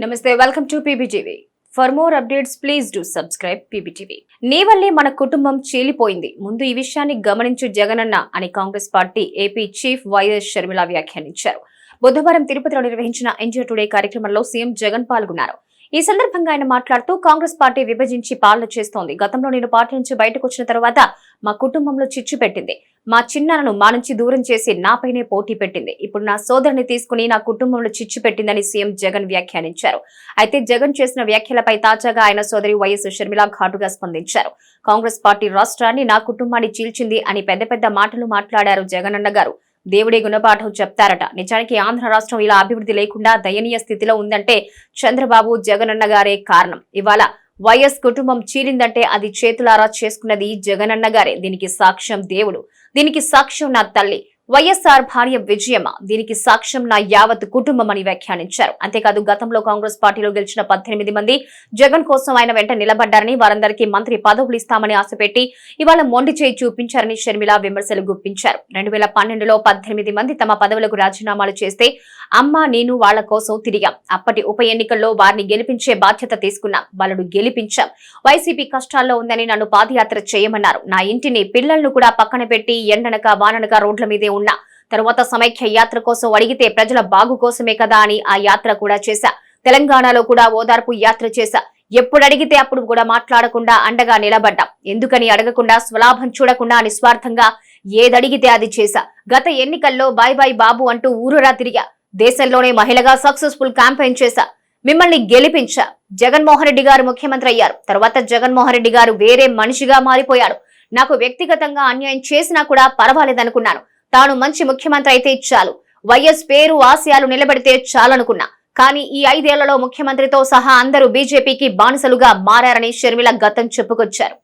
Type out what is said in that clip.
నమస్తే welcome to PBTV. For more updates please do subscribe PBTV. నీ వల్లే మన కుటుంబం చీలిపోయింది. ముందు ఈ విషయాన్ని గమనించు జగనన్న అని Congress party AP chief YS Sharmila వ్యాఖ్యానించారు. బుధవారం తిరుపతిలో నిర్వహించిన ఎన్జిఓ టుడే కార్యక్రమంలో సీఎం జగన్ పాల్గొన్నారు. ఈ సందర్భంగా ఆయన మాట్లాడుతూ కాంగ్రెస్ పార్టీ విభజించి పాలన చేస్తోంది. గతంలో నేను పార్టీ నుంచి బయటకు వచ్చిన తర్వాత మా కుటుంబంలో చిచ్చు పెట్టింది. మా చిన్నాన్నను మా నుంచి దూరం చేసి నాపైనే పోటీ పెట్టింది. ఇప్పుడు నా సోదరుని తీసుకుని నా కుటుంబంలో చిచ్చు పెట్టిందని సీఎం జగన్ వ్యాఖ్యానించారు. అయితే జగన్ చేసిన వ్యాఖ్యలపై తాజాగా ఆయన సోదరి వైఎస్ షర్మిల ఘాటుగా స్పందించారు. కాంగ్రెస్ పార్టీ రాష్ట్రాన్ని నా కుటుంబాన్ని చీల్చింది అని పెద్ద పెద్ద మాటలు మాట్లాడారు జగనన్న గారు. దేవుడే గుణపాఠం చెప్తారట. నిజానికి ఆంధ్ర రాష్ట్రం ఇలా అభివృద్ధి లేకుండా దయనీయ స్థితిలో ఉందంటే చంద్రబాబు జగనన్న గారే కారణం. ఇవాళ వైఎస్ కుటుంబం చీలిందంటే అది చేతులారా చేసుకున్నది జగనన్న గారే. దీనికి సాక్ష్యం దేవుడు. దీనికి సాక్ష్యం నా తల్లి. వైఎస్ఆర్ భార్య విజయమ్మ దీనికి సాక్ష్యం నా యావత్ కుటుంబం అని వ్యాఖ్యానించారు. అంతేకాదు గతంలో కాంగ్రెస్ పార్టీలో గెలిచిన పద్దెనిమిది మంది జగన్ కోసం ఆయన వెంట నిలబడ్డారని వారందరికీ మంత్రి పదవులు ఇస్తామని ఆశపెట్టి ఇవాళ మొండి చేయి చూపించారని షర్మిల విమర్శలు గుప్పించారు. రెండు వేల పన్నెండులో పద్దెనిమిది మంది తమ పదవులకు రాజీనామాలు చేస్తే అమ్మ నేను వాళ్ళ కోసం తిరిగాం. అప్పటి ఉప ఎన్నికల్లో వారిని గెలిపించే బాధ్యత తీసుకున్నాం. వాళ్ళను గెలిపించాం. వైసీపీ కష్టాల్లో ఉందని నన్ను పాదయాత్ర చేయమన్నారు. నా ఇంటిని పిల్లలను కూడా పక్కన పెట్టి ఎండనక వాననక రోడ్ల మీదే ఉన్నా. తరువాత సమైక్య యాత్ర కోసం అడిగితే ప్రజల బాగు కోసమే కదా అని ఆ యాత్ర కూడా చేశా. తెలంగాణలో కూడా ఓదార్పు యాత్ర చేశా. ఎప్పుడు అడిగితే అప్పుడు కూడా మాట్లాడకుండా అండగా నిలబడ్డా. ఎందుకని అడగకుండా స్వలాభం చూడకుండా నిస్వార్థంగా ఏదడిగితే అది చేశా. గత ఎన్నికల్లో బాయ్ బాయ్ బాబు అంటూ ఊరురా తిరిగా. దేశంలోనే మహిళగా సక్సెస్ఫుల్ క్యాంపెయిన్ చేశా. మిమ్మల్ని గెలిపించా. జగన్మోహన్ రెడ్డి గారు ముఖ్యమంత్రి అయ్యారు. తర్వాత జగన్మోహన్ రెడ్డి గారు వేరే మనిషిగా మారిపోయాడు. నాకు వ్యక్తిగతంగా అన్యాయం చేసినా కూడా పర్వాలేదనుకున్నాను. తాను మంచి ముఖ్యమంత్రి అయితే చాలు. వైఎస్ పేరు ఆశయాలు నిలబెడితే చాలనుకున్నా. కానీ ఈ ఐదేళ్ళలో ముఖ్యమంత్రితో సహా అందరూ బీజేపీకి బానిసలుగా మారారని షర్మిల గతం చెప్పుకొచ్చారు.